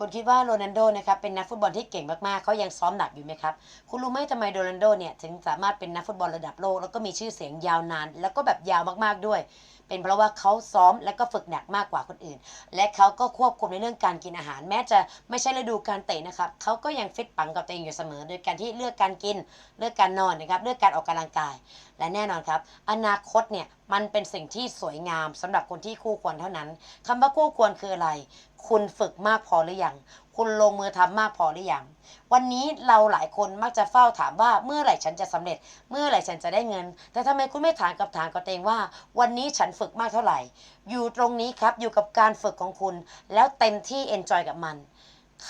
คุณคิดว่าโรนัลโดนะครับเป็นนักฟุตบอลที่เก่งมากๆเขายังซ้อมหนักอยู่ไหมครับ คุณรู้ไหมทำไมโรนัลโดเนี่ยถึงสามารถเป็นนักฟุตบอลระดับโลก แล้วก็มีชื่อเสียงยาวนาน แล้วก็แบบยาวมากๆด้วย เป็นเพราะว่าเขาซ้อมและก็ฝึกหนักมากกว่าคนอื่น และเขาก็ควบคุมในเรื่องการกินอาหาร แม้จะไม่ใช่ฤดูการเตะนะครับเขาก็ยังฟิตปังกับตัวเองอยู่เสมอ โดยการที่เลือกการกินเลือกการนอนนะครับเลือกการออกกำลังกาย และแน่นอนครับ อนาคตเนี่ยมันเป็นสิ่งที่สวยงามสำหรับคนที่คู่ควรเท่านั้นคำว่าคู่ควรคืออะไร คุณฝึกมากพอหรือยัง คุณลงมือทำมากพอหรือยัง วันนี้เราหลายคนมักจะเฝ้าถามว่าเมื่อไหร่ฉันจะสำเร็จ เมื่อไหร่ฉันจะได้เงิน แต่ทำไมคุณไม่ถามกับถามกับตัวเองว่า วันนี้ฉันฝึกมากเท่าไหร่ อยู่ตรงนี้ครับอยู่กับการฝึกของคุณ แล้วเต็มที่เอนจอยกับมัน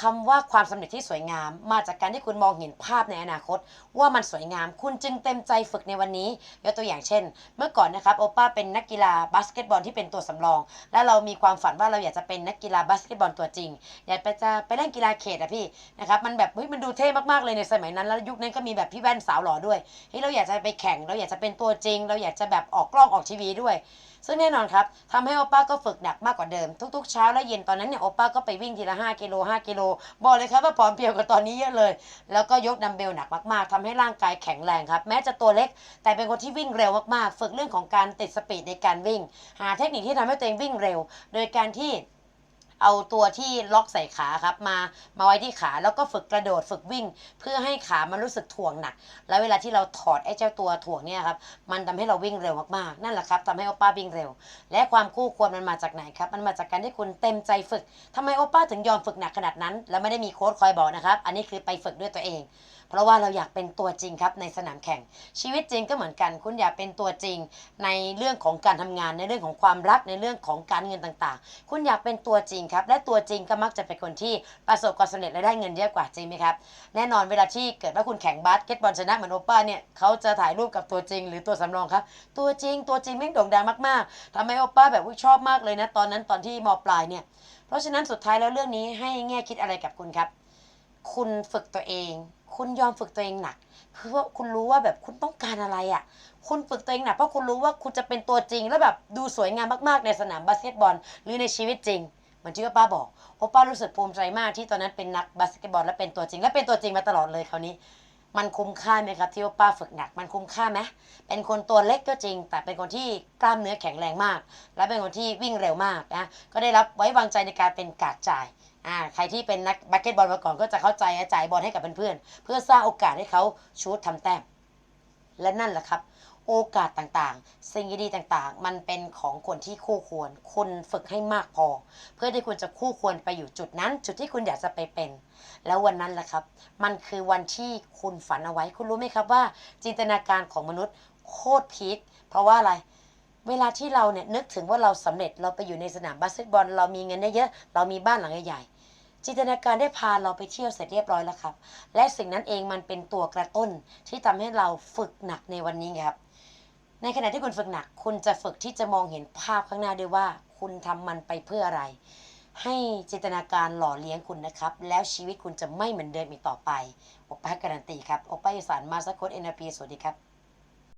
คำว่าความสำเร็จที่สวยงาม มาจากการที่คุณมองเห็นภาพในอนาคต ว่ามันสวยงาม คุณจึงเต็มใจฝึกในวันนี้ยกตัวอย่างเช่น เมื่อก่อนนะครับโอป้าเป็นนักกีฬาบาสเกตบอลที่เป็นตัวสำรอง และเรามีความฝันว่าเราอยากจะเป็นนักกีฬาบาสเกตบอลตัวจริง อยากไปจะไปเล่นกีฬาเขตอะพี่นะครับมันแบบเฮ้ยมันดูเท่มากๆเลยในสมัยนั้น แล้วยุคนั้นก็มีแบบพี่แว่นสาวหล่อด้วยเฮ้ยเราอยากจะไปแข่งเราอยากจะเป็นตัวจริง เราอยากจะแบบออกกล้องออกทีวีด้วยซึ่งแน่นอนครับทำให้โอป้าก็ฝึกหนักมากกว่าเดิมทุกๆเช้าและเย็นตอนนั้นเนี่ยโอป้าก็ไปวิ่งทีละ5กิโล5กิโลบอกเลยครับว่าผอมเพียวกว่าตอนนี้เยอะเลย แล้วก็ยกดัมเบลหนักมากๆทำให้ร่างกายแข็งแรงครับ แม้จะตัวเล็ก แต่เป็นคนที่วิ่งเร็วมากๆ ฝึกเรื่องของการติดสปีดในการวิ่ง หาเทคนิคที่ทำให้ตัวเองวิ่งเร็ว โดยการที่ เอาตัวที่ล็อกใส่ขาครับมามาไว้ที่ขาแล้วก็ฝึกกระโดดฝึกวิ่ง เพื่อให้ขามันรู้สึกถ่วงหนัก แล้วเวลาที่เราถอดไอ้เจ้าตัวถ่วงเนี่ยครับมันทำให้เราวิ่งเร็วมากๆนั่นแหละครับทำให้โอป้าวิ่งเร็ว และความคู่ควรมันมาจากไหนครับมันมาจากการที่คุณเต็มใจฝึกทำไมโอป้าถึงยอมฝึกหนักขนาดนั้น แล้วไม่ได้มีโค้ชคอยบอกนะครับ อันนี้คือไปฝึกด้วยตัวเองเพราะว่าเราอยากเป็นตัวจริงครับในสนามแข่ง ชีวิตจริงก็เหมือนกัน คุณอยากเป็นตัวจริง ในเรื่องของการทำงานในเรื่องของความรักในเรื่องของการเงินต่างๆ คุณอยากเป็นตัวจริงครับ และตัวจริงก็มักจะเป็นคนที่ประสบความสำเร็จและได้เงินเยอะกว่าจริงไหมครับแน่นอนเวลาที่เกิดว่าคุณแข่งบาสเกตบอลชนะเหมือนโอป้าเนี่ยเขาจะถ่ายรูปกับตัวจริง หรือตัวสำรองครับตัวจริงตัวจริงแม่งโด่งดังมากๆทำให้โอป้าแบบชอบมากเลยนะตอนนั้นตอนที่มปลายเนี่ยเพราะฉะนั้นสุดท้ายแล้วเรื่องนี้ให้แง่คิดอะไรกับคุณครับ คุณฝึกตัวเอง คุณยอมฝึกตัวเองหนัก คือว่าคุณรู้ว่าแบบคุณต้องการอะไรอะ่ะ คุณฝึกตัวเองหนักเพราะคุณรู้ว่าคุณจะเป็นตัวจริง แล้วแบบดูสวยงามมากๆในสนามบาสเกตบอล หรือในชีวิตจริงเหมือนที่ป้าบอกโอป้ารู้สึกภูมิใจมากที่ตอนนั้นเป็นนักบาสเกตบอลและเป็นตัวจริง และเป็นตัวจริงมาตลอดเลยคราวนี้ มันคุ้มค่าไหมครับ ที่โอป้าฝึกหนัก มันคุ้มค่าไหมเป็นคนตัวเล็กก็จริง แต่เป็นคนที่กล้ามเนื้อแข็งแรงมาก และเป็นคนที่วิ่งเร็วมากนะก็ได้รับไว้วางใจในการเป็นกาดจ่าย อ่าใครที่เป็นนักบาสเกตบอลมาก่อนก็จะเข้าใจจ่ายบอลให้กับเพื่อนๆเพื่อสร้างโอกาสให้เขาชูตทำแต้มและนั่นแหละครับ โอกาสต่างๆ สิ่งดีๆต่างๆ มันเป็นของคนที่คู่ควร คุณฝึกให้มากพอ เพื่อที่คุณจะคู่ควรไปอยู่จุดนั้น จุดที่คุณอยากจะไปเป็น แล้ววันนั้นแหละครับ มันคือวันที่คุณฝันเอาไว้ คุณรู้ไหมครับว่า จินตนาการของมนุษย์โคตรพีคเพราะว่าอะไรเวลาที่เราเนี่ยนึกถึงว่าเราสำเร็จเราไปอยู่ในสนามบาสเกตบอล เรามีเงินได้เยอะ เรามีบ้านหลังใหญ่ๆ จินตนาการได้พาเราไปเที่ยวเสร็จเรียบร้อยแล้วครับ และสิ่งนั้นเองมันเป็นตัวกระตุ้นที่ทำให้เราฝึกหนักในวันนี้ครับ ในขณะที่คุณฝึกหนัก คุณจะฝึกที่จะมองเห็นภาพข้างหน้าด้วยว่า คุณทำมันไปเพื่ออะไร ให้จินตนาการหล่อเลี้ยงคุณนะครับ แล้วชีวิตคุณจะไม่เหมือนเดิมอีกต่อไปโอป้าการันตีครับโอป้าอีสานมาสโคตเอ็นพีสวัสดีครับ